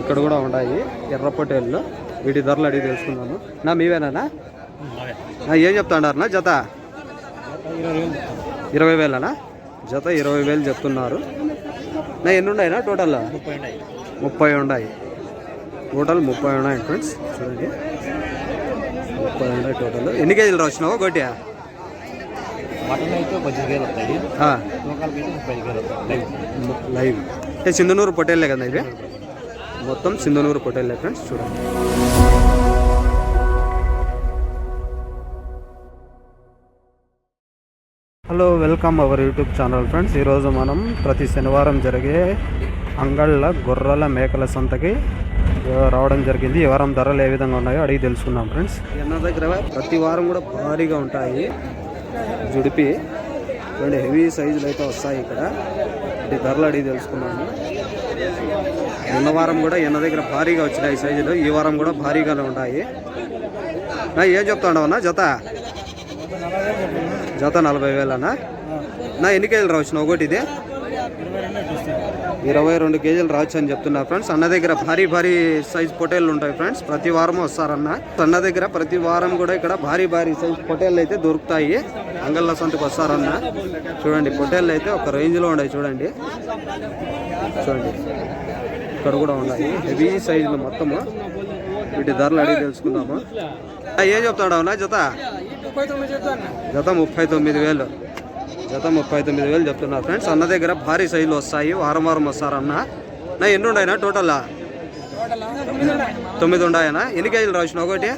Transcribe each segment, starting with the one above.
ఇక్కడ కూడా ఉన్నాయి ఎర్ర పొట్టేళ్ళు వీటి ధరలు అడిగి తెలుసుకుందాము. నా మీవేనా నా ఏం చెప్తాడారు జత? ఇరవై వేలనా? జత ఇరవై వేలు చెప్తున్నారు. నా ఎన్ని ఉన్నాయినా టోటల్? ముప్పై ఉన్నాయి. టోటల్ ముప్పై ఉన్నాయి ఫ్రెండ్స్ చూడండి. ముప్పై ఉన్నాయి టోటల్. ఎన్ని కేజీలు రాసినావు ఒకటి మటన్ అయితే పద్దెనిమిది వేలు వస్తాయి లోకల్కి అయితే ముప్పై ఐదు వేలు వస్తాయి లైవ్. అంటే సింధనూరు పొట్టేళ్ళే కదా ఇవి మొత్తం సింధనూరు పొట్టేళ్ళే ఫ్రెండ్స్ చూడండి. Hello welcome our YouTube channel friends ఈరోజు మనం ప్రతి శనివారం జరిగే అంగళ్ళ గొర్రెల మేకల సంతకి రావడం జరిగింది. ఈ వారం ధరలు ఏ విధంగా ఉన్నాయో అడిగి తెలుసుకున్నాం ఫ్రెండ్స్ ఎన్న దగ్గర ప్రతి వారం కూడా భారీగా ఉంటాయి. జుడిపి రెండు హెవీ సైజులు అయితే వస్తాయి ఇక్కడ. ఈ ధరలు అడిగి తెలుసుకున్నాము నిన్న వారం కూడా ఎన్న దగ్గర భారీగా వచ్చినాయి సైజులు. ఈ వారం కూడా భారీగానే ఉంటాయి నా ఏం చెప్తాడవన్నా జత? జత నలభై వేలనా నా ఎన్ని కేజీలు రావచ్చు ఒకటి ఇది? ఇరవై రెండు కేజీలు రావచ్చు అని చెప్తున్నా ఫ్రెండ్స్. అన్న దగ్గర భారీ భారీ సైజ్ పొటేళ్ళు ఉంటాయి ఫ్రెండ్స్. ప్రతి వారం వస్తారన్న. అన్న దగ్గర ప్రతి వారం కూడా ఇక్కడ భారీ భారీ సైజ్ పొటేళ్ళు అయితే దొరుకుతాయి. అంగళ్ళ సంతకు వస్తారన్న. చూడండి పొటేళ్ళు అయితే ఒక రేంజ్లో ఉన్నాయి. చూడండి. చూడండి. ఇక్కడ కూడా ఉన్నాయి. హెవీ సైజులు మొత్తము. వీటి ధరలు అడిగి తెలుసుకుందాము. ఏం చెప్తాడు అవునా జత? జత ముప్పై తొమ్మిది వేలు. జత ముప్పై తొమ్మిది వేలు చెప్తున్నారు ఫ్రెండ్స్. అన్న దగ్గర భారీ సైజులు వస్తాయి. వారం వారం వస్తారన్న నా ఎన్ని ఉన్నాయినా టోటల్? తొమ్మిది ఉన్నాయనా ఎన్ని కేజీలు రావచ్చు ఒకటి?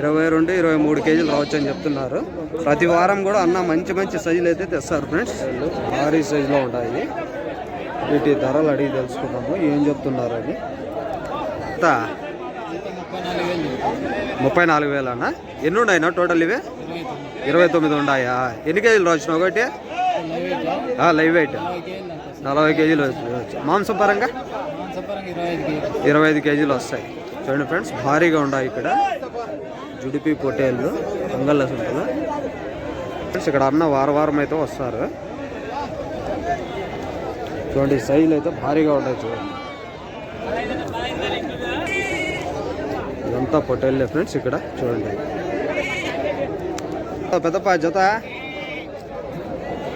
ఇరవై రెండు ఇరవై మూడు కేజీలు రావచ్చు అని చెప్తున్నారు. ప్రతి వారం కూడా అన్న మంచి మంచి సైజులు అయితే తెస్తారు ఫ్రెండ్స్. భారీ సైజులో ఉంటాయి వీటి ధరలు అడిగి తెలుసుకుందాము. ఏం చెప్తున్నారు అని. ముప్పై నాలుగు వేలనా? ఎన్ని ఉన్నాయినా టోటల్ ఇవి? ఇరవై తొమ్మిది ఉన్నాయా ఎన్ని కేజీలు రావచ్చు ఒకటి? లైవ్ వెయిట్ నలభై కేజీలు మాంసం పరంగా? ఇరవై ఐదు కేజీలు వస్తాయి. చూడండి ఫ్రెండ్స్ భారీగా ఉన్నాయి ఇక్కడ. జుడిపి పొటేళ్ళు అంగళ్ళ సంతలు ఫ్రెండ్స్ ఇక్కడ అన్న వారం వారం అయితే వస్తారు. చూడండి సైజులు అయితే భారీగా ఉంటాయి చూడండి ఇదంతా పొట్టేళ్ళే ఫ్రెండ్స్ ఇక్కడ చూడండి. పెద్దపా జత?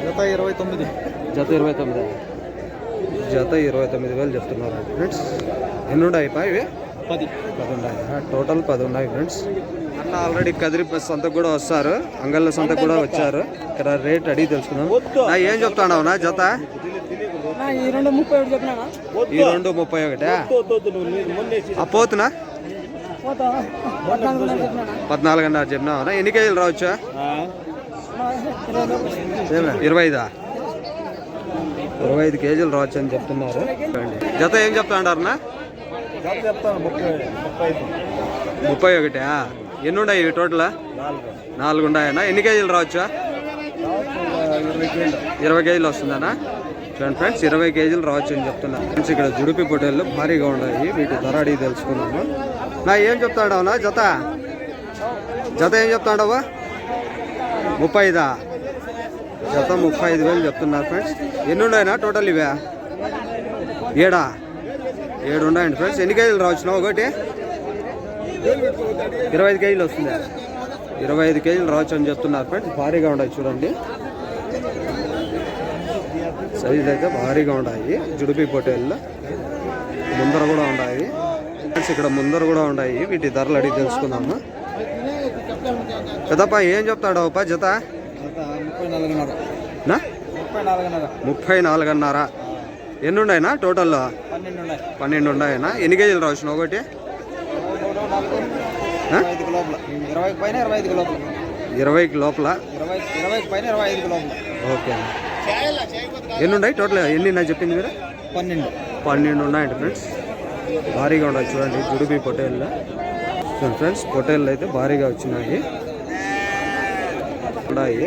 జత ఇరవై తొమ్మిది. జత ఇరవై తొమ్మిది. జత ఇరవై తొమ్మిది వేలు చెప్తున్నారు ఫ్రెండ్స్. ఎన్ని ఉన్నాయి పా ఇవి? పది. పది ఉన్నాయి. టోటల్ పది ఉన్నాయి ఫ్రెండ్స్. అన్న ఆల్రెడీ కదిరి సంతకు కూడా వస్తారు. అంగళ్ళ సంతకు కూడా వచ్చారు. ఇక్కడ రేట్ అడిగి తెలుసుకున్నాం ఏం చెప్తాడు నా జత? ఈ రెండు ముప్పై ఒకటి చెప్పినా ఈ రెండు ముప్పై ఒకటా? ఆ పోతునా? పద్నాలుగున్నర చెప్పినావునా ఎన్ని కేజీలు రావచ్చా? ఇరవై ఐదా? ఇరవై ఐదు కేజీలు రావచ్చు అని చెప్తున్నారు. జత ఏం చెప్తా అంటారనా ముప్పై ఒకటా? ఎన్ని ఉన్నాయి ఇవి టోటల్? నాలుగు ఉన్నాయన్నా ఎన్ని కేజీలు రావచ్చా? ఇరవై కేజీలు వస్తుందనా చూడండి ఫ్రెండ్స్ ఇరవై కేజీలు రావచ్చు అని చెప్తున్నా. ఫ్రెండ్స్ ఇక్కడ జుడిపి పొట్టేళ్ళు భారీగా ఉన్నాయి. వీటి ధర అడిగి తెలుసుకున్నాము నా ఏం చెప్తాడవునా జత? జత ఏం చెప్తాడవు? ముప్పై ఐదా జత ముప్పై ఐదు వేలు చెప్తున్నారు ఫ్రెండ్స్. ఎన్ని ఉన్నాయినా టోటల్ ఇవే? ఏడా? ఏడు ఉన్నాయండి ఫ్రెండ్స్. ఎన్ని కేజీలు రావచ్చు ఒకటి? ఇరవై ఐదు కేజీలు వస్తుంది. ఇరవై ఐదు కేజీలు రావచ్చు అని చెప్తున్నారు ఫ్రెండ్స్. భారీగా ఉన్నాయి చూడండి. సైజులు అయితే భారీగా ఉన్నాయి జుడిపి పొట్టేళ్ళు ముందర కూడా ఉన్నాయి ఫ్రెండ్స్ ఇక్కడ ముందర కూడా ఉన్నాయి వీటి ధరలు అడిగి తెలుసుకుందాము. పెద్దప్ప ఏం చెప్తాడు అప్ప జత? ముప్పై నాలుగున్నర. ఎన్ని ఉన్నాయినా టోటల్లో? పన్నెండు ఉన్నాయి. పన్నెండు ఉన్నాయనా ఎన్ని కేజీలు రావచ్చు ఒకటి? ఇరవైకి లోపల. ఇరవై ఇరవై పైన ఇరవై ఐదుకి లోపల. ఓకే. ఎన్ని ఉన్నాయి టోటల్? ఎన్ని ఉన్నాయి చెప్పింది మీరు? పన్నెండు. పన్నెండు ఉన్నాయండి ఫ్రెండ్స్. భారీగా ఉన్నాయి చూడండి జుడిపి పొటేళ్ళు చూడండి ఫ్రెండ్స్ పొటేళ్ళు అయితే భారీగా వచ్చినాయి. ఉన్నాయి.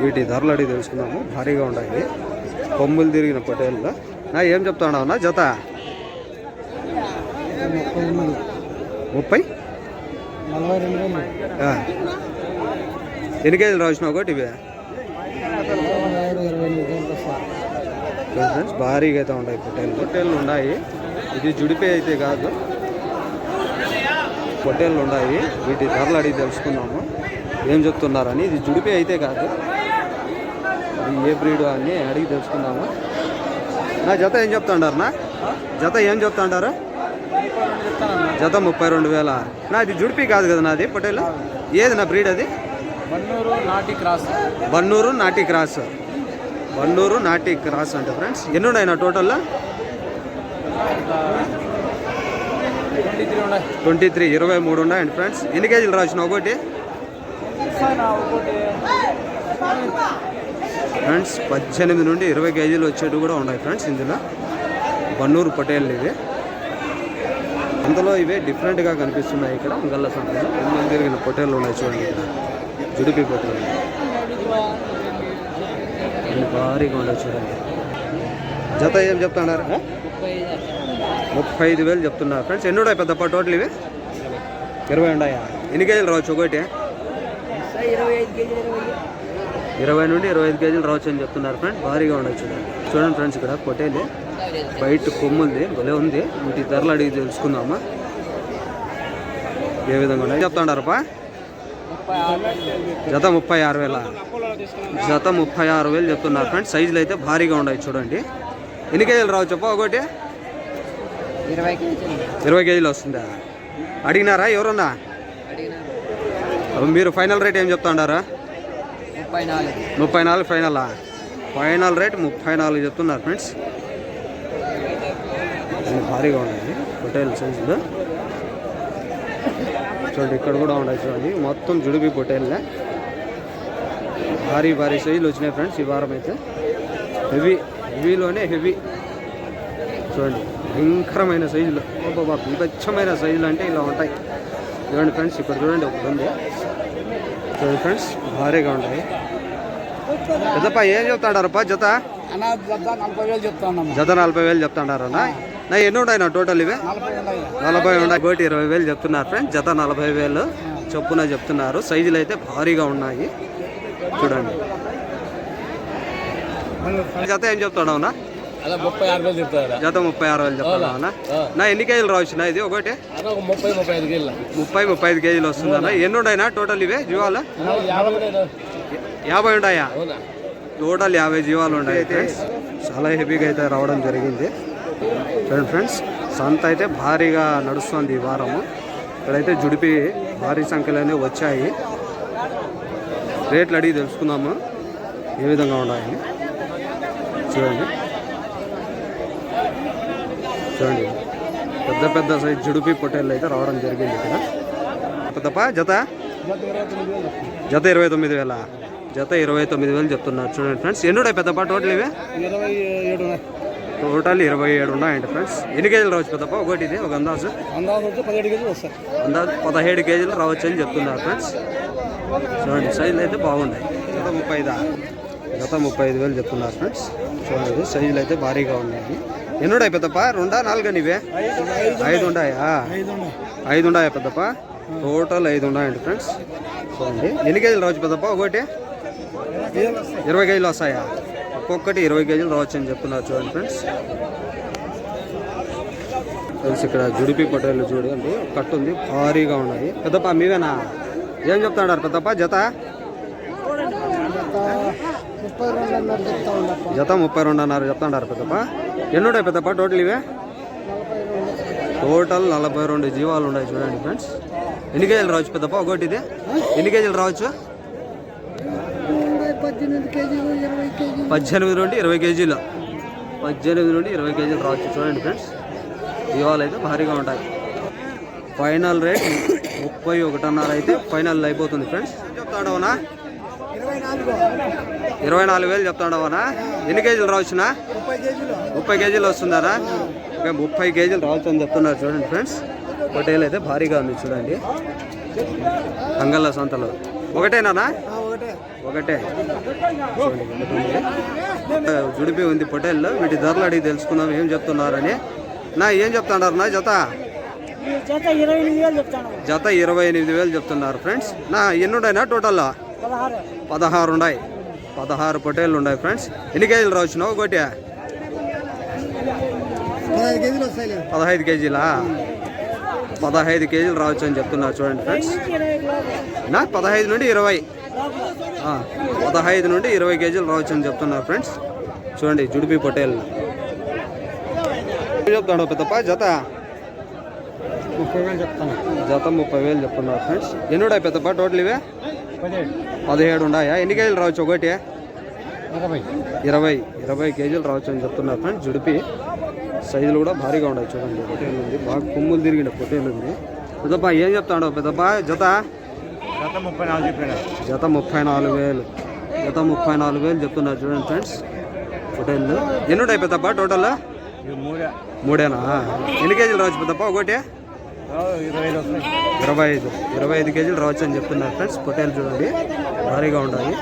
వీటి ధరలు అడిగి తెలుసుకున్నాము భారీగా ఉన్నాయి. కొమ్ములు తిరిగిన పొటేళ్ళు నా ఏం చెప్తాడు నా జత? ముప్పై. ఎన్ని కేజీలు రాసిన ఒకటి ఇవి ఇరవై ఏడు ఇరవై ఎనిమిది వేలు వస్తాయి ఓకే ఫ్రెండ్స్ భారీగా అయితే ఉన్నాయి పొట్టేళ్ళు. పొట్టేళ్ళు ఉన్నాయి. ఇది జుడిపే అయితే కాదు. పొట్టేళ్ళు ఉన్నాయి. వీటి ధరలు అడిగి తెలుసుకుందాము. ఏం చెప్తున్నారని ఇది జుడిపే అయితే కాదు. ఇది ఏ బ్రీడ్ అని అడిగి తెలుసుకుందాము. నా జత ఏం చెప్తాడారు నా? జత ఏం చెప్తాడారు? జత ముప్పై రెండు వేల? నా ఇది జుడిపి కాదు కదా నాది పొట్టేలు ఏది నా బ్రీడ్ అది? బన్నూరు నాటి క్రాస్. బన్నూరు నాటి క్రాస్. బన్నూరు నాటి క్రాస్ అంటే ఫ్రెండ్స్. ఎన్ని ఉన్నాయి నా టోటల్లో? ట్వంటీ త్రీ ఉన్నాయి. ఇరవై మూడు ఉన్నాయండి ఫ్రెండ్స్. ఎన్ని కేజీలు రాసిన ఒకటి? ఫ్రెండ్స్ పద్దెనిమిది నుండి ఇరవై కేజీలు వచ్చేవి కూడా ఉన్నాయి ఫ్రెండ్స్ ఇందులో. బన్నూరు పటేల్ ఇవి. అందులో ఇవే డిఫరెంట్గా కనిపిస్తున్నాయి ఇక్కడ. గల్ల సంతలో ఎనిమిది తిరిగిన పొటేళ్ళు ఉన్నాయి చూడండి ఇక్కడ. జుడిపి పొటేళ్ళు ఇవి భారీగా ఉన్నాయి చూడండి. జత ఏం చెప్తున్నారు? ముప్పై ఐదు వేలు చెప్తున్నారు ఫ్రెండ్స్. ఎన్ని ఉన్నాయి పెద్ద టోటల్ ఇవి? ఇరవై ఉన్నాయా? ఎన్ని కేజీలు రావచ్చు ఒకటి? ఇరవై నుండి ఇరవై ఐదు కేజీలు రావచ్చు అని చెప్తున్నారు ఫ్రెండ్స్. భారీగా ఉండదు చూడండి. చూడండి ఫ్రెండ్స్ ఇక్కడ పొట్టేలు. బయట కొమ్ము ఉంది భలే ఉంది. వీటి ధరలు అడిగి తెలుసుకుందామా? ఏ విధంగా ఉన్నాయి? చెప్తాడారపా జత ముప్పై ఆరు వేల. జత ముప్పై ఆరు వేలు చెప్తున్నారు ఫ్రెండ్స్. సైజులు అయితే భారీగా ఉన్నాయి చూడండి. ఎన్ని కేజీలు రావచ్చు చెప్పా ఒకటి? ఇరవై కేజీలు. వస్తుందా? అడిగినారా? ఎవరన్నా? మీరు ఫైనల్ రేట్ ఏం చెప్తాడారా? ముప్పై నాలుగు. ముప్పై నాలుగు ఫైనలా? ఫైనల్ రేట్ ముప్పై నాలుగు చెప్తున్నారు ఫ్రెండ్స్. భారీగా ఉన్నాయి. పొటేల్ సైజులు. చూడండి ఇక్కడ కూడా ఉన్నాయి చూడండి. మొత్తం జుడిపి పొటేళ్ళే భారీ భారీ సైజులు వచ్చినాయి ఫ్రెండ్స్ ఈ వారం అయితే. హెవీ హెవీలోనే హెవీ. చూడండి భయంకరమైన సైజులు బాబా విభచ్చమైన సైజులు అంటే ఇలా ఉంటాయి. చూడండి ఫ్రెండ్స్ ఇక్కడ చూడండి ఒకటి ఉంది చూడండి ఫ్రెండ్స్ భారీగా ఉంటాయి. పెద్దప్ప ఏం చెప్తాడారప్ప జత? అన్న జత నలభై వేలు చెప్తాను జత నలభై వేలు చెప్తాడారన్నా? నా ఎన్ని ఉన్నాయి నా టోటల్ ఇవి? నలభై ఉన్నాయి. కోటి ఇరవై వేలు చెప్తున్నారు ఫ్రెండ్స్ జత నలభై వేలు చొప్పున చెప్తున్నారు. సైజులు అయితే భారీగా ఉన్నాయి. చూడండి. జత ఏం వేలు చెప్తారా జత ముప్పై ఆరు వేలు చెప్తాడవునా నా ఎన్ని కేజీలు రావచ్చు ఇది ఒకటి? ముప్పై ముప్పై ఐదు కేజీలు. ముప్పై ముప్పై ఐదు కేజీలు వస్తుందన్న ఎన్ని ఉన్నాయినా టోటల్ ఇవే జీవాలు? యాభై ఉన్నాయా? అవునా? టోటల్ యాభై జీవాలు ఉన్నాయి ఫ్రెండ్స్ చాలా హెవీగా అయితే రావడం జరిగింది. చూడండి ఫ్రెండ్స్. సంత అయితే భారీగా నడుస్తుంది ఈ వారము. ఇక్కడైతే జుడిపి భారీ సంఖ్యలోనే వచ్చాయి. రేట్లు అడిగి తెలుసుకుందాము. ఏ విధంగా ఉన్నాయని. చూడండి. చూడండి. పెద్ద పెద్ద సైజ్ జుడిపి పొట్టేళ్ళు అయితే రావడం జరిగింది ఇక్కడ. పెద్దపా జత? జత ఇరవై తొమ్మిది వేల? జత ఇరవై తొమ్మిది వేలు చెప్తున్నారు. చూడండి ఫ్రెండ్స్. ఎన్నుడే పెద్దపా పెద్దప్ప టోటల్ ఇవి? ఇరవై ఏడు టోటల్ ఇరవై ఏడు ఉన్నాయండి ఫ్రెండ్స్. ఎన్ని కేజీలు రావచ్చు పెద్దప్ప? ఒకటి ఇది ఒక అందాజు. అందాజు వచ్చి పదిహేడు కేజీలు వస్తాయి. అందాజు పదహేడు కేజీలు రావచ్చు అని చెప్తున్నారు ఫ్రెండ్స్. చూడండి సైజులు అయితే బాగున్నాయి. జత ముప్పై ఐదా? జత ముప్పై ఐదు వేలు చెప్తున్నారు ఫ్రెండ్స్. చూడండి సైజులు అయితే భారీగా ఉన్నాయి. ఎన్ని ఉన్నాయి పెద్దప్ప? రెండా నాలుగా ఉన్నాయా ఐదు ఉన్నాయి. ఐదు ఉన్నాయా పెద్దప్ప. టోటల్ ఐదు ఉన్నాయండి ఫ్రెండ్స్. చూడండి ఎన్ని కేజీలు రావచ్చు పెద్దప్ప? ఒకటి? ఇరవై కేజీలు వస్తాయా? ఒక్కొక్కటి ఇరవై కేజీలు రావచ్చు అని చెప్తున్నారు చూడండి ఫ్రెండ్స్. ఫ్రెండ్స్ ఇక్కడ జుడిపి పటేళ్ళు చూడండి. కట్టు ఉంది భారీగా ఉన్నాయి. పెద్దప్ప మీవేనా? ఏం చెప్తాడారు పెద్దప్ప? జత? జత ముప్పై రెండున్నర చెప్తాడారు పెద్దప్ప. ఎన్ని ఉన్నాయి పెద్దప్ప? టోటల్ ఇవే? టోటల్ నలభై రెండు జీవాలు ఉన్నాయి చూడండి ఫ్రెండ్స్. ఎన్ని కేజీలు రావచ్చు పెద్దప్ప? ఒకటి ఇది? ఎన్ని కేజీలు రావచ్చు? పద్దెనిమిది నుండి ఇరవై కేజీలు. పద్దెనిమిది నుండి ఇరవై కేజీలు రావచ్చు చూడండి ఫ్రెండ్స్. జీవాలు అయితే భారీగా ఉంటాయి. ఫైనల్ రేట్ ముప్పై ఒకటిన్నర అయితే ఫైనల్ అయిపోతుంది ఫ్రెండ్స్. చెప్తాడవనా ఇరవై నాలుగు. వేలు చెప్తాడవనా ఎన్ని కేజీలు రావచ్చునా ముప్పై కేజీలు. వస్తుందనా ఓకే ముప్పై కేజీలు రావచ్చు అని చెప్తున్నారు చూడండి ఫ్రెండ్స్. పొటేలు అయితే భారీగా ఉంది చూడండి. అంగళ్ళ సంతలో ఒకటేనా ఒకటే. జుడిపి ఉంది పొటేల్లో వీటి ధరలు అడిగి తెలుసుకుందాం ఏం చెప్తున్నారని. నా ఏం చెప్తున్నారు? నా జత? జత ఇరవై ఎనిమిది వేలు చెప్తున్నారు. ఫ్రెండ్స్ నా ఎన్ని ఉన్నాయినా టోటల్లో? పదహారు. ఉన్నాయి పదహారు పొటేళ్ళు ఉన్నాయి ఫ్రెండ్స్ ఎన్ని కేజీలు రావచ్చునా ఒకటి పదహైదు కేజీలు పదహైదు కేజీలా? పదహైదు కేజీలు రావచ్చు అని చెప్తున్నారు చూడండి ఫ్రెండ్స్ నా పదహైదు నుండి ఇరవై. పదహైదు నుండి ఇరవై కేజీలు రావచ్చు అని చెప్తున్నారు ఫ్రెండ్స్. చూడండి జుడిపి పొటేల్ చెప్తాడు పెద్దప్ప? జత? ముప్పై వేలు చెప్తాను జత ముప్పై వేలు చెప్తున్నారు ఫ్రెండ్స్. ఎన్ని ఉన్నాయి పెద్దప్ప టోటల్ ఇవే? పదిహేడు. ఉన్నాయా ఎన్ని కేజీలు రావచ్చు ఒకటి? ఇరవై. ఇరవై. కేజీలు రావచ్చు అని చెప్తున్నారు ఫ్రెండ్స్. జుడిపి సైజులు కూడా భారీగా ఉన్నాయి చూడండి. పొటేలు ఉంది బాగా కొమ్ములు తిరిగిన పొటేలు ఉంది పెద్దప్ప ఏం చెప్తాడు పెద్దప్ప? జత గత ముప్పై నాలుగు చెప్పాను జత ముప్పై నాలుగు వేలు. జత ముప్పై నాలుగు వేలు చెప్తున్నారు చూడండి ఫ్రెండ్స్. పొటేళ్ళు ఎన్ని ఉంటాయి పెద్దప్ప టోటల్? మూడేనా? ఎన్ని కేజీలు రావచ్చు పెద్దప్ప ఒకటి? ఇరవై ఐదు ఇరవై ఐదు. కేజీలు రావచ్చు అని చెప్తున్నారు ఫ్రెండ్స్. పొటేలు చూడండి. భారీగా ఉన్నాయి.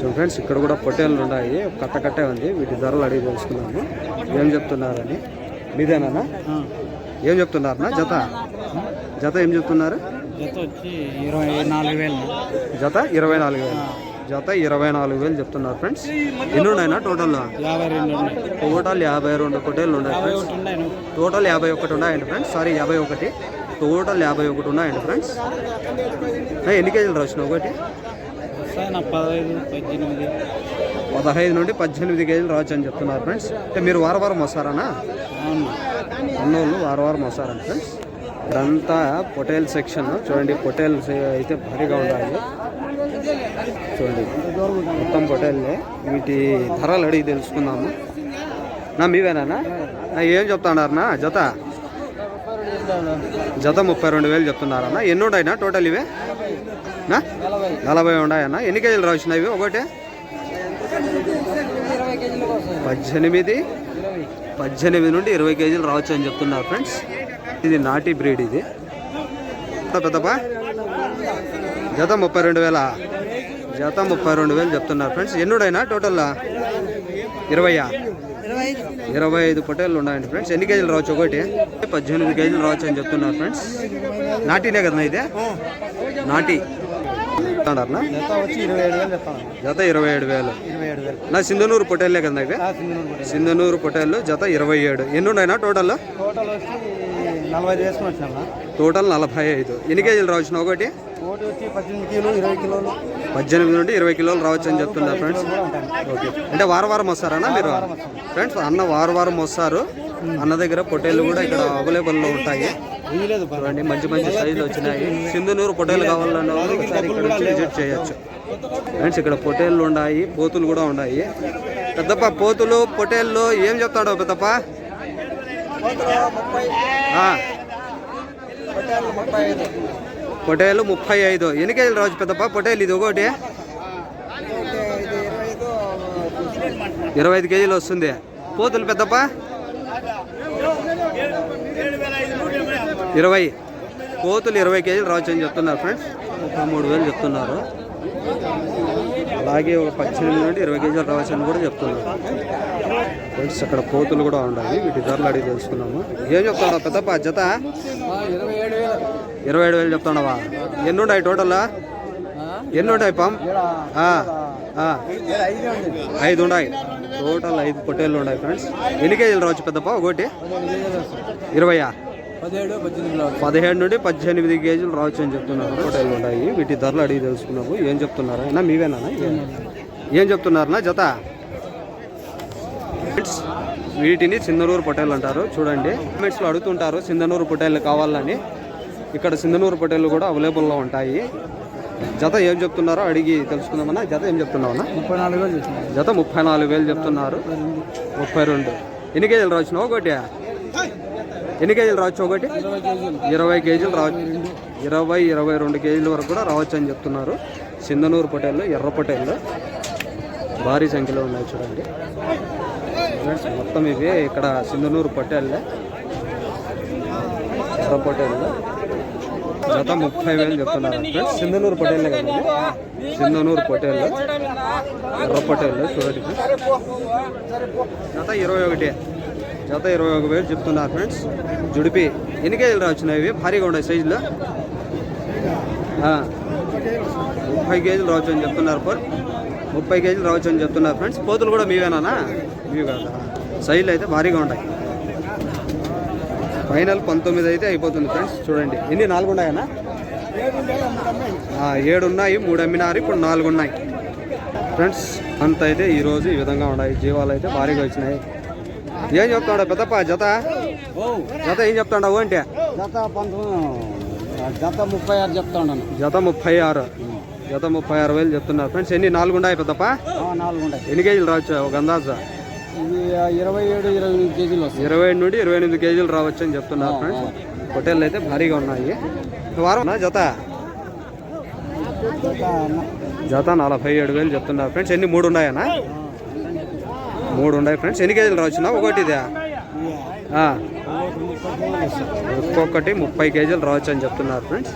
సో ఫ్రెండ్స్ ఇక్కడ కూడా పొటేళ్ళు ఉన్నాయి. కట్ట కట్టే ఉంది. వీటి ధరలు అడిగి తెలుసుకున్నాము ఏం చెప్తున్నారని. మీదేనా? ఏం చెప్తున్నారన్నా? జత. జత ఏం చెప్తున్నారు? జత వచ్చి ఇరవై నాలుగు వేలు. జత ఇరవై నాలుగు వేలు. జత ఇరవై నాలుగు వేలు చెప్తున్నారు ఫ్రెండ్స్. ఎన్ని ఉన్నాయినా టోటల్ యాభై రెండు ఉన్నాయి. టోటల్ యాభై రెండు పొటేళ్ళు ఉన్నాయి ఫ్రెండ్స్. టోటల్ యాభై ఒకటి ఉన్నాయండి ఫ్రెండ్స్. సారీ యాభై ఒకటి. టోటల్ యాభై ఒకటి ఉన్నాయండి ఫ్రెండ్స్. ఎన్ని కేజీలు రాసిన ఒకటి? పదహైదు నుండి పద్దెనిమిది కేజీలు రావచ్చు అని చెప్తున్నారు ఫ్రెండ్స్. అంటే మీరు వారం వారం వస్తారనా అవును. అన్నోళ్ళు వారం వారం వస్తారండి ఫ్రెండ్స్. ఇదంతా పొటేల్ సెక్షన్. చూడండి పొటేల్స్ అయితే భారీగా ఉండాలి. చూడండి మొత్తం పొటేల్లే వీటి ధరలు అడిగి తెలుసుకుందాము. నా మీవేనా ఏం చెప్తున్నారన్నా జత? జత ముప్పై రెండు వేలు చెప్తున్నారన్నా ఎన్ని ఉన్నాయినా టోటల్ ఇవే? నలభై ఉన్నాయన్నా ఎన్ని కేజీలు రాసిన ఇవి? ఒకటే? పద్దెనిమిది? పద్దెనిమిది నుండి ఇరవై కేజీలు రావచ్చు అని చెప్తున్నారు ఫ్రెండ్స్. ఇది నాటి బ్రీడ్ ఇది. పెద్దపా జత ముప్పై రెండు వేల? జత ముప్పై రెండు వేలు చెప్తున్నారు ఫ్రెండ్స్. ఎన్నుడైనా టోటల్ ఇరవయా? ఇరవై ఐదు పొటేళ్ళు ఉన్నాయండి ఫ్రెండ్స్. ఎన్ని కేజీలు రావచ్చు ఒకటి? పద్దెనిమిది కేజీలు రావచ్చు అని చెప్తున్నారు ఫ్రెండ్స్. నాటినే కదా ఇదే? నాటి. జత ఇరవై ఏడు వేలు. నా సింధనూరు పొటేళ్ళే కదా ఇవి? సింధనూరు పొటేళ్ళు జత ఇరవై ఏడు. ఎన్ని ఉన్నాయినా టోటల్ నలభై ఐదు వేసుకుని వచ్చాను టోటల్ నలభై ఐదు. ఎన్ని కేజీలు రావచ్చు ఒకటి? ఒకటి వచ్చి పద్దెనిమిది కిలోలు ఇరవై కిలోలు. పద్దెనిమిది నుండి ఇరవై కిలోలు రావచ్చు అని చెప్తున్నారు ఫ్రెండ్స్ ఓకే అంటే వారం వారం వస్తారన్నా మీరు? ఫ్రెండ్స్ అన్న వారం వారం వస్తారు. అన్న దగ్గర పొట్టేళ్ళు కూడా ఇక్కడ అవైలబుల్లో ఉంటాయి. చూడండి మంచి మంచి సైజులు వచ్చినాయి. సింధునూరు పొట్టేలు కావాలన్న వాళ్ళు ఒకసారి ఇక్కడ వచ్చి విజిట్ చేయొచ్చు. ఫ్రెండ్స్ ఇక్కడ పొట్టేళ్ళు ఉన్నాయి పోతులు కూడా ఉన్నాయి. పెద్దప్ప పోతులు పొట్టేళ్ళు ఏం చెప్తాడో పెద్దప్ప. పొటేలు ముప్పై ఐదు. ఎన్ని కేజీలు రావచ్చు పెద్దప్ప? పొటేలు ఇది ఒకటి. ఇరవై ఐదు కేజీలు వస్తుంది. పోతులు పెద్దప్ప? ఇరవై. కోతులు ఇరవై కేజీలు రావచ్చు అని చెప్తున్నారు ఫ్రెండ్స్. ఒక మూడు వేలు చెప్తున్నారు. అలాగే ఒక పద్దెనిమిది నుండి ఇరవై కేజీలు రావచ్చు అని కూడా చెప్తున్నారు ఫ్రెండ్స్ అక్కడ కోతులు కూడా ఉన్నాయి. వీటి ధరలు అడిగి తెలుసుకున్నాము ఏం చెప్తాడు పెద్దప్ప జత ఇరవై ఏడు వేలు చెప్తాడవా చెప్తున్నావా? ఎన్ని ఉన్నాయి టోటల్ ఎన్ని ఉంటాయి పమ్ ఆ, ఐదు ఉన్నాయి. టోటల్ ఐదు పొట్టేళ్ళు ఉన్నాయి ఫ్రెండ్స్ ఎన్ని కేజీలు రావచ్చు పెద్దప్ప ఒకటి? ఇరవయా? పదిహేడు నుండి పద్దెనిమిది కేజీలు రావచ్చు అని చెప్తున్నారు. పొట్టేళ్ళు ఉన్నాయి వీటి ధరలు అడిగి తెలుసుకున్నాము. ఏం చెప్తున్నారు? అయినా మీవేనా ఏం చెప్తున్నారన్నా జత. వీటిని సింధనూరు పొటేళ్ళు అంటారు. చూడండి. కామెంట్స్లో అడుగుతుంటారు సింధనూరు పొటేళ్ళు కావాలని. ఇక్కడ సింధనూరు పొటేళ్ళు కూడా అవైలబుల్లో ఉంటాయి. జత ఏం చెప్తున్నారో అడిగి తెలుసుకుందామన్నా జత ఏం చెప్తున్నామన్నా ముప్పై నాలుగు వేలు జత ముప్పై నాలుగు వేలు చెప్తున్నారు. ముప్పై రెండు. ఎన్ని కేజీలు రావచ్చు ఒకటి. ఎన్ని కేజీలు రావచ్చు ఒకటి? ఇరవై కేజీలు రావచ్చు ఇరవై ఇరవై రెండు కేజీల వరకు కూడా రావచ్చు అని చెప్తున్నారు. సింధనూరు పొటేళ్ళు ఎర్ర పొటేళ్ళు భారీ సంఖ్యలో ఉన్నాయి చూడండి. ఫ్రెండ్స్ మొత్తం ఇవి ఇక్కడ సింధనూరు పొట్టేళ్ళే ఎర్ర పొట్టేళ్ళు జత ముప్పై వేలు చెప్తున్నారు ఫ్రెండ్స్. సింధనూరు పొట్టేళ్ళే కదా సింధనూరు పొట్టేళ్ళు ఎర్ర పొట్టేళ్ళు చూడండి జత ఇరవై ఒకటి. జత ఇరవై ఒక వేలు చెప్తున్నారు ఫ్రెండ్స్. జుడిపి ఎన్ని కేజీలు రావచ్చున్నాయి ఇవి? భారీగా ఉన్నాయి సైజులో. ముప్పై కేజీలు రావచ్చు అని చెప్తున్నారు ఫర్ ముప్పై కేజీలు రావచ్చు అని చెప్తున్నారు ఫ్రెండ్స్. పోతులు కూడా మీవేనా మీవి కదా. సైజులు అయితే భారీగా ఉంటాయి. ఫైనల్ పంతొమ్మిది అయితే అయిపోతుంది ఫ్రెండ్స్. చూడండి. ఎన్ని? నాలుగు ఉన్నాయన్నా ఏడు ఉన్నాయి మూడు అమ్మినారు ఇప్పుడు నాలుగు ఉన్నాయి. ఫ్రెండ్స్ అంత అయితే ఈరోజు ఈ విధంగా ఉన్నాయి. జీవాలు అయితే భారీగా వచ్చినాయి. ఏం చెప్తాడా పెద్దప్ప జత? జత ఏం చెప్తాడావు అంటే? జత జత ముప్పై ఆరు చెప్తా ఉన్నాను జత ముప్పై ఆరు. జత ముప్పై ఆరు వేలు చెప్తున్నారు. ఫ్రెండ్స్ ఎన్ని? నాలుగు ఉన్నాయి పెద్దప్ప? నాలుగు ఉంటాయి ఎన్ని కేజీలు రావచ్చు ఒక అందాజా? ఇది ఇరవై ఏడు ఇరవై ఎనిమిది కేజీలు వస్తాయి. ఇరవై నుండి ఇరవై ఎనిమిది కేజీలు రావచ్చు అని చెప్తున్నారు ఫ్రెండ్స్. హోటల్ అయితే భారీగా ఉన్నాయి. వారం జత? జత నలభై ఏడు వేలు చెప్తున్నారు. ఫ్రెండ్స్ ఎన్ని? మూడు ఉన్నాయనా? మూడు ఉన్నాయి ఫ్రెండ్స్ ఎన్ని కేజీలు రావచ్చునా ఒకటిదే. ఆ. ఒక్కొక్కటి ముప్పై కేజీలు రావచ్చు అని చెప్తున్నారు ఫ్రెండ్స్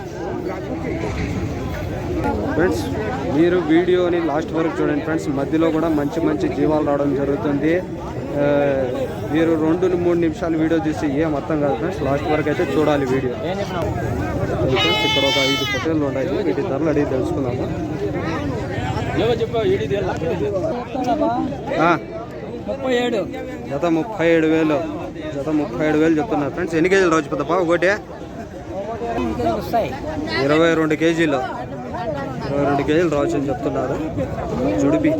ఫ్రెండ్స్ మీరు వీడియోని లాస్ట్ వరకు చూడండి ఫ్రెండ్స్ మధ్యలో కూడా మంచి మంచి జీవాలు రావడం జరుగుతుంది. మీరు రెండు మూడు నిమిషాలు వీడియో చూసి ఏం అర్థం కాదు ఫ్రెండ్స్ లాస్ట్ వరకు అయితే చూడాలి వీడియో. ఫ్రెండ్స్ ఇక్కడ ఒక ఐదు పొట్టేళ్ళు ఉన్నాయి. వీటి ధరలు అడిగి తెలుసుకుందాము? ముప్పై ఏడు. జత ముప్పై ఏడు వేలు. జత ముప్పై ఏడు వేలు చెప్తున్నారు ఫ్రెండ్స్. ఎన్ని కేజీలు రావచ్చు పెద్దప్ప? ఒకటి? ఇరవై రెండు కేజీలు. ఇరవై రెండు కేజీలు రావచ్చు అని చెప్తున్నారు. జుడిపి.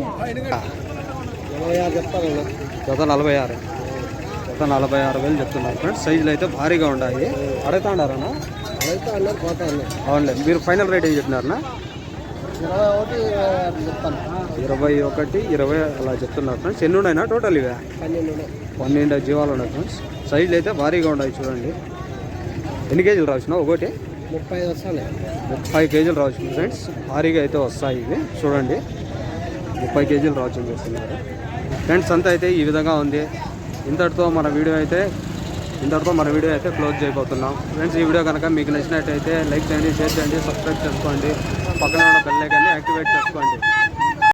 జత నలభై ఆరు. జత నలభై ఆరు వేలు చెప్తున్నారు ఫ్రెండ్స్. సైజులు అయితే భారీగా ఉన్నాయి. అడుగుతా అన్నారు అవునులే. మీరు ఫైనల్ రేట్ ఏం చెప్పినారన్నా ఇరవై ఒకటి ఇరవై అలా చెప్తున్నారు ఫ్రెండ్స్. ఎన్ని ఉన్నాయినా టోటల్ ఇవే? పన్నెండు జీవాలు ఉన్నాయి ఫ్రెండ్స్. సైజులు అయితే భారీగా ఉన్నాయి చూడండి. ఎన్ని కేజీలు రావచ్చు ఒకటి? ముప్పై వస్తాయి ముప్పై కేజీలు రావచ్చు ఫ్రెండ్స్. భారీగా అయితే వస్తాయి ఇవి. చూడండి. ముప్పై కేజీలు రావచ్చు అని చెప్తున్నారు ఫ్రెండ్స్ అంతా అయితే ఈ విధంగా ఉంది. ఇంతటితో మన వీడియో అయితే ఇంతటితో మన వీడియో అయితే క్లోజ్ చేయబోతున్నాం. ఫ్రెండ్స్ ఈ వీడియో కనుక మీకు నచ్చినట్టయితే లైక్ చేయండి షేర్ చేయండి సబ్స్క్రైబ్ చేసుకోండి. పక్కన ఉన్న బెల్ ఐకాన్ని యాక్టివేట్ చేసుకోండి.